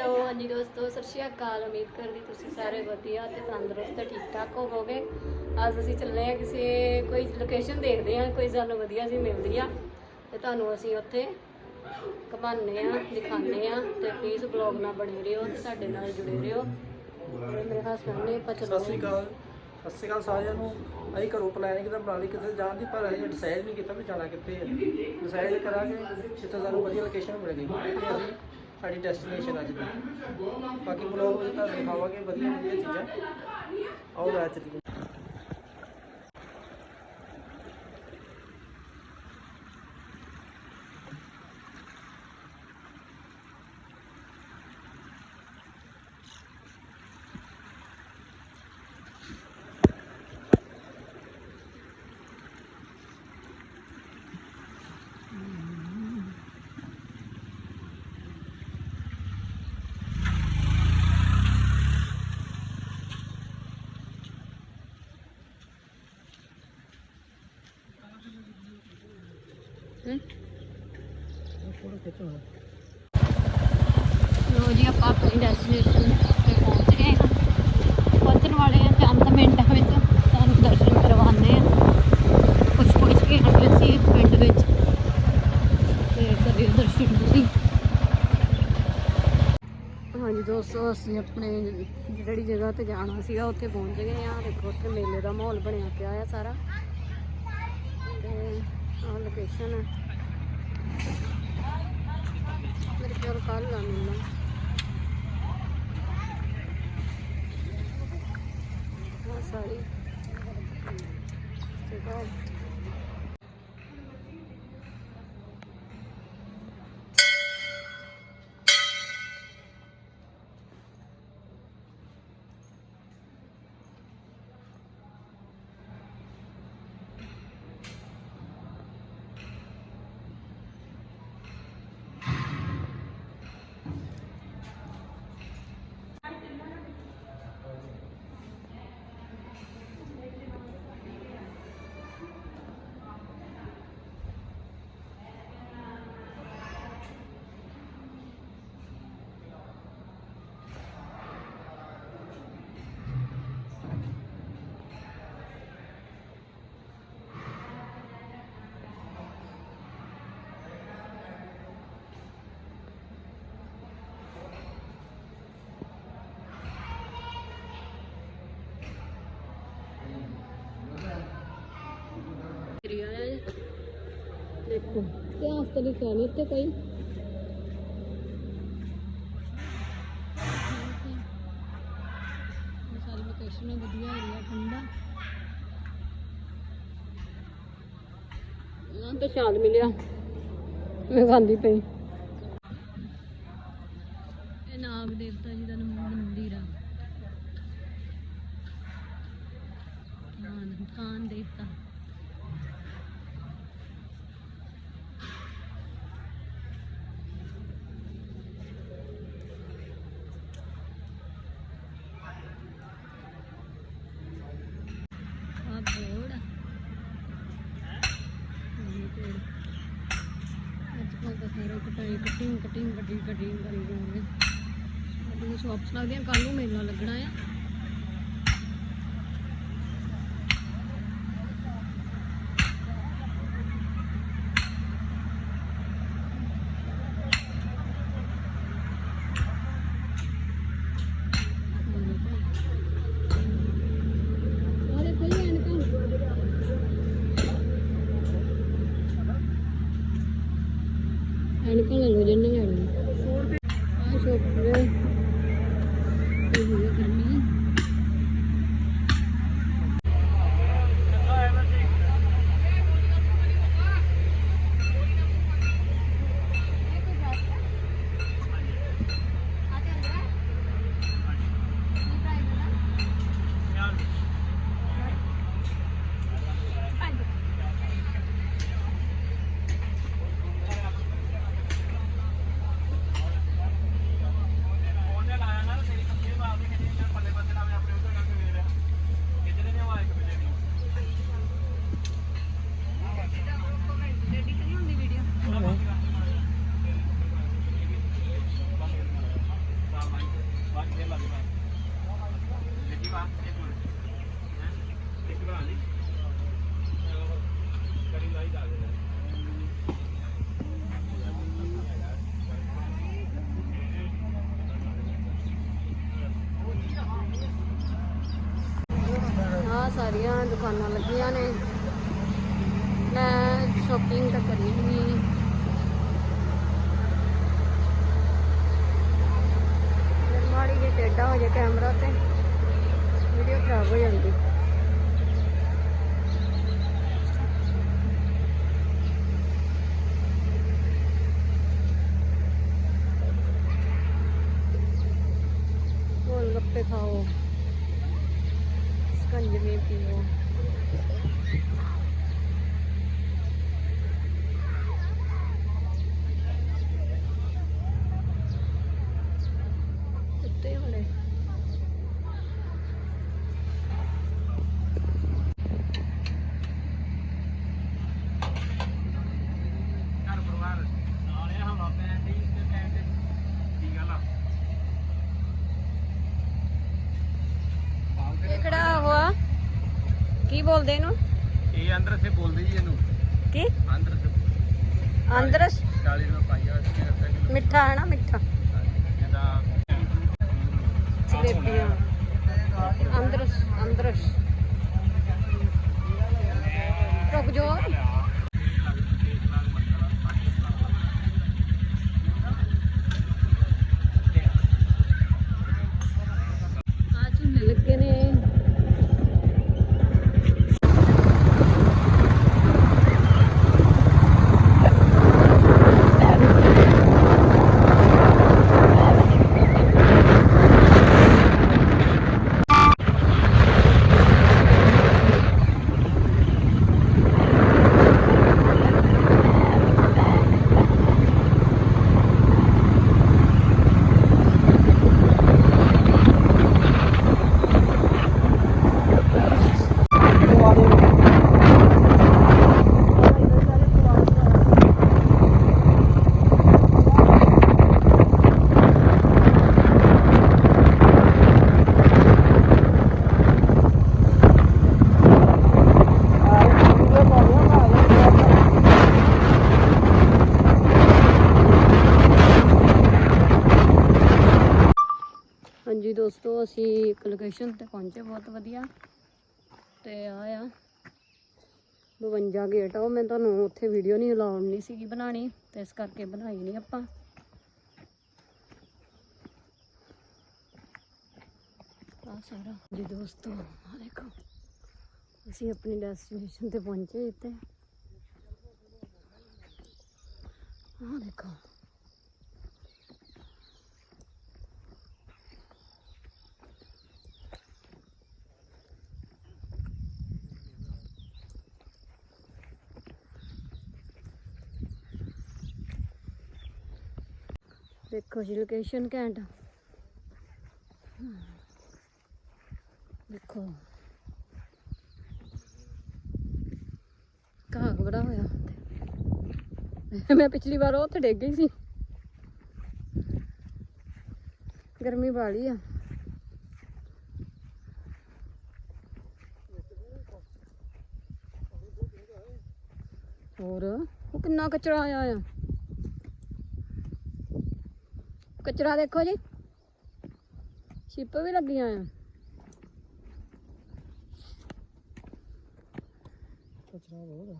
Hello ਹਾਂਜੀ ਦੋਸਤੋ ਸਤਿ ਸ਼੍ਰੀ ਅਕਾਲ। ਉਮੀਦ ਕਰਦੀ ਤੁਸੀਂ ਸਾਰੇ ਵਧੀਆ ਤੇ ਤੰਦਰੁਸਤ ਠੀਕ ਠਾਕ ਹੋਵੋਗੇ। ਅੱਜ ਅਸੀਂ ਚੱਲੇ ਆ ਕਿਸੇ ਕੋਈ ਲੋਕੇਸ਼ਨ ਦੇਖਦੇ ਆ ਕੋਈ ਸਾਨੂੰ ਵਧੀਆ ਜੀ ਮਿਲਦੀ ਆ। ਤੇ ਤੁਹਾਨੂੰ ਅਸੀਂ ਉੱਥੇ ਘਮਾਉਂਦੇ ਆ ਦਿਖਾਉਂਦੇ ਆ ਤੇ ਪਲੀਜ਼ ਬਲੌਗ ਨਾਲ ਬਣੇ ਰਹੋ ਤੇ ਸਾਡੇ ਨਾਲ ਜੁੜੇ ਰਹੋ। ਤੇ ਮੇਰੇ ਹਸਬੰਦ ਨੇ ਆਪਾਂ ਸਤਿ ਸ਼੍ਰੀ ਅਕਾਲ ਸਤਿ ਸ਼੍ਰੀ ਅਕਾਲ ਸਾਰਿਆਂ ਨੂੰ। ਅਸੀਂ ਘਰੋਂ ਪਲਾਨਿੰਗ ਤਾਂ ਬਣਾ ਲਈ ਕਿਤੇ ਜਾਣ ਦੀ ਪਰ ਅਸੀਂ ਡਿਸਾਈਡ ਨਹੀਂ ਕੀਤਾ ਵੀ ਜਾਣਾ ਕਿੱਥੇ ਹੈ ਡਿਸਾਈਡ ਕਰਾਂਗੇ ਜਿੱਥੇ ਸਾਨੂੰ ਵਧੀਆ ਲੋਕੇਸ਼ਨ ਮਿਲ ਗਈ। ਅਸੀਂ ਸਾਡੀ ਡੈਸਟੀਨੇਸ਼ਨ ਅੱਜ ਦੀ। ਬਾਕੀ ਬਲੌਗ ਵਿੱਚ ਤੁਹਾਨੂੰ ਦਿਖਾਵਾਂਗੇ ਵਧੀਆ ਵਧੀਆ ਚੀਜ਼ਾਂ। ਆਓ ਲੈ ਚੱਲੀਏ ਲੋ ਜੀ, ਆਪਾਂ ਆਪਣੀ ਡੈਸਟੀਨੇਸ਼ਨ ਤੇ ਪਹੁੰਚ ਗਏ ਹਾਂ। ਪਹੁੰਚਣ ਵਾਲੇ ਹਾਂ ਚੰਦ ਮਿੰਟਾਂ ਵਿੱਚ ਤੁਹਾਨੂੰ ਦਰਸ਼ਨ ਕਰਵਾਉਂਦੇ ਆ ਕੁਝ ਪੁੱਛ ਕੇ ਹਟੇ ਸੀ ਪਿੰਡ ਵਿੱਚ। ਤੇ ਕਰਿਓ ਦਰਸ਼ਨ ਤੁਸੀਂ ਹਾਂਜੀ ਦੋਸਤੋ, ਅਸੀਂ ਆਪਣੇ ਜਿਹੜੀ ਜਗ੍ਹਾ ਤੇ ਜਾਣਾ ਸੀਗਾ, ਉੱਥੇ ਪਹੁੰਚ ਗਏ ਆ ਦੇਖੋ, ਉੱਥੇ ਮੇਲੇ ਦਾ ਮਾਹੌਲ ਬਣਿਆ ਪਿਆ ਆ ਸਾਰਾ। ਆਹ ਲੋਕੇਸ਼ਨ ਹੈ ਮੇਰੇ ਕੋਲ ਕੱਲ ਆ ਮਿਲਣਾ ਬਹੁਤ ਸਾਰੀ ਜਗ੍ਹਾ ਏਰੀਆ ਹੈ ਦੇਖੋ ਇਤਿਹਾਸ ਤਾਂ ਲਿਖਿਆ ਨਹੀਂ ਇੱਥੇ ਸਾਰੀ ਲੋਕੇਸ਼ਨ ਵਧੀਆ ਏਰੀਆ ਠੰਡਾ। ਨਾ ਤਾਂ ਸ਼ਾਂਤ ਮਿਲਿਆ। ਮੈਂ ਖਾਂਦੀ ਪਈ। ਇਹ ਨਾਗ ਦੇਵਤਾ ਜੀ ਦਾ ਮੰਦਿਰ ਆ। ਖਾਨ ਦੇਵਤਾ ਆ ਬੋੜ ਅੱਜ ਕੱਲ੍ਹ ਤਾਂ ਸਾਰਾ ਕਟਾਈ ਕਟਿੰਗ ਕਟਿੰਗ ਕਟਿੰਗ ਕਟਿੰਗ ਕਰੀ ਜਾਂਦੇ। ਆਪਣੀ ਸ਼ਾਪਸ ਲੱਗਦੀਆਂ ਕੱਲ ਨੂੰ ਮੇਲਾ ਲੱਗਣਾ ਆ। Ano pangalan ng ano? ਸਾਰੀਆਂ ਦੁਕਾਨਾਂ ਲੱਗੀਆਂ ਨੇ। ਮੈਂ ਸ਼ਾਪਿੰਗ ਤਾਂ ਕਰੀ ਨਹੀਂ ਮਾੜੀ ਜਿਹੀ ਟੇਢਾ ਹੋ ਜਾਏ ਕੈਮਰਾ ਤੇ ਵੀਡੀਓ ਖਰਾਬ ਹੋ ਜਾਂਦੀ ਗੋਲ ਗੱਪੇ ਖਾਓ ਸਕੰਜਵੀ ਪੀਓ ਉੱਤੇ ਹੋਣੇ ਘਰ ਪਰਿਵਾਰ ਨਾਲੇ ਹਵਾ ਪੈਣ ਦੀ ਤੇ ਪੈਣ ਦੀ ਕੀ ਗੱਲ ਆ ਇਹ ਕਿਹੜਾ ਹੋਆ ਕੀ ਬੋਲਦੇ ਇਹਨੂੰ? ਇਹ ਅੰਦਰ ਸੇ ਬੋਲਦੀ ਜੀ ਇਹਨੂੰ। ਕੀ? ਅੰਦਰ ਸੇ। ਅੰਦਰਸ 40 ਰੁਪਏ ਪਾਈਆ ਰੁਪਏ ਕਿਲੋ। ਮਿੱਠਾ ਹੈ ਨਾ ਮਿੱਠਾ? ਜਲੇਬੀਆਂ। ਅੰਦਰਸ ਅੰਦਰਸ ਰੁਕ ਜੋ ਆ ਝੂਲੇ ਲੱਗੇ ਨੇ ਹਾਂਜੀ ਦੋਸਤੋ, ਅਸੀਂ ਇੱਕ ਲੋਕੇਸ਼ਨ ਤੇ ਪਹੁੰਚੇ ਬਹੁਤ ਵਧੀਆ। ਤੇ ਆ ਆ। 52 ਗੇਟ ਆ। ਉਹ ਮੈਂ ਤੁਹਾਨੂੰ ਉੱਥੇ ਵੀਡੀਓ ਨਹੀਂ ਲਾਉਣ ਨਹੀਂ ਸੀਗੀ ਬਣਾਣੀ ਤੇ ਇਸ ਕਰਕੇ ਬਣਾਈ ਨਹੀਂ ਆਪਾਂ। ਆ ਸਾਰਾ। ਜੀ ਦੋਸਤੋ ਆ ਦੇਖੋ। ਅਸੀਂ ਆਪਣੀ ਡੈਸਟੀਨੇਸ਼ਨ ਤੇ ਪਹੁੰਚੇ ਇੱਥੇ। ਆ ਦੇਖੋ। ਦੇਖੋ ਜੀ ਲੋਕੇਸ਼ਨ ਘੈਂਟ। ਆ। ਦੇਖੋ। ਘਾਹ ਬੜਾ ਹੋਇਆ ਮੈਂ ਪਿਛਲੀ ਵਾਰ ਉੱਥੇ ਡਿੱਗ ਗਈ ਸੀ। ਗਰਮੀ ਵਾਲੀ ਆ। ਹੋਰ, ਉਹ ਕਿੰਨਾ ਕਚਰਾ ਆਇਆ ਆ। ਕਚਰਾ ਦੇਖੋ ਜੀ ਛਿੱਪ ਵੀ ਲੱਗੀਆਂ ਆ ਕਚਰਾ ਬਹੁਤ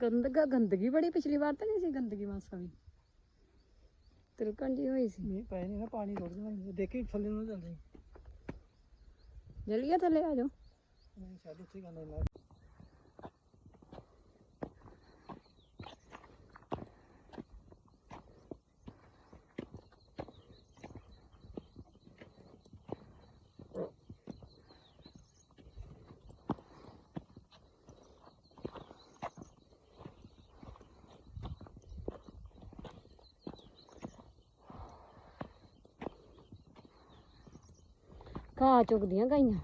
ਗੰਦਗਾ ਗੰਦਗੀ ਬੜੀ ਪਿਛਲੀ ਵਾਰ ਤਾਂ ਨਹੀਂ ਸੀ ਗੰਦਗੀ ਮਾਸਾ ਵੀ ਤਿਲਕਣ ਜੀ ਹੋਈ ਸੀ ਨਹੀਂ ਪਏ ਨਹੀਂ ਨਾ ਪਾਣੀ ਰੁੜਦਾ ਦੇਖੀ ਥੱਲੇ ਨੂੰ ਜਾਂਦੇ ਜਲੀਏ ਥੱਲੇ ਆ ਜਾਓ ਨਹੀਂ ਸ਼ਾਇਦ ਉੱਥੇ ਗਾਣਾ ਲਾ ਘਾਹ ਚੁਗਦੀਆਂ ਗਾਈਆਂ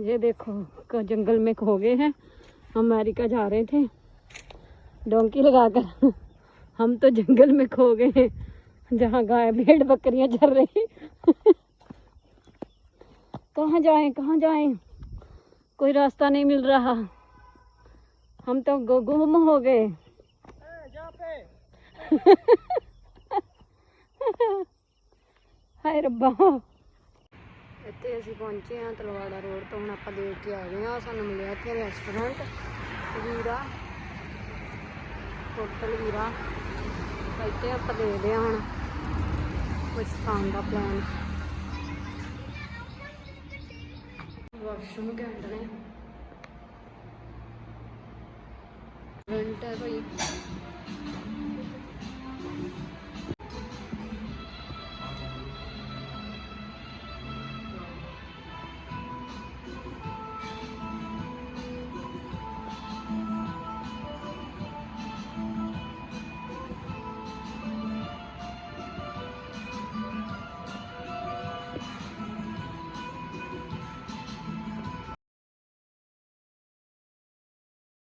ये देखो क- जंगल में खो गए हैं अमेरिका जा रहे थे डोंकी लगाकर हम तो जंगल में खो गए हैं जहाँ गाय भेड़ बकरियां चल रही कहाँ जाएं कहाँ जाएं कोई रास्ता नहीं मिल रहा हम तो गु- गुम हो गए ਹਾਏ ਰੱਬਾ। ਇੱਥੇ ਅਸੀਂ ਪਹੁੰਚੇ ਹਾਂ ਤਲਵਾੜਾ ਰੋਡ ਤੋਂ, ਹੁਣ ਆਪਾਂ ਦੇਖ ਕੇ ਆ ਗਏ ਹਾਂ। ਸਾਨੂੰ ਮਿਲਿਆ ਇੱਥੇ ਰੈਸਟੋਰੈਂਟ ਵੀਰਾ ਹੋਟਲ ਵੀਰਾ। ਇੱਥੇ ਆਪਾਂ ਦੇਖਦੇ ਹਾਂ ਹੁਣ ਕੁਝ ਖਾਣ ਦਾ ਪਲਾਨ ਵਾਸ਼ਰੂਮ ਘੈਂਟ ਨੇ। ਰੈਂਟ ਹੈ ਭਾਈ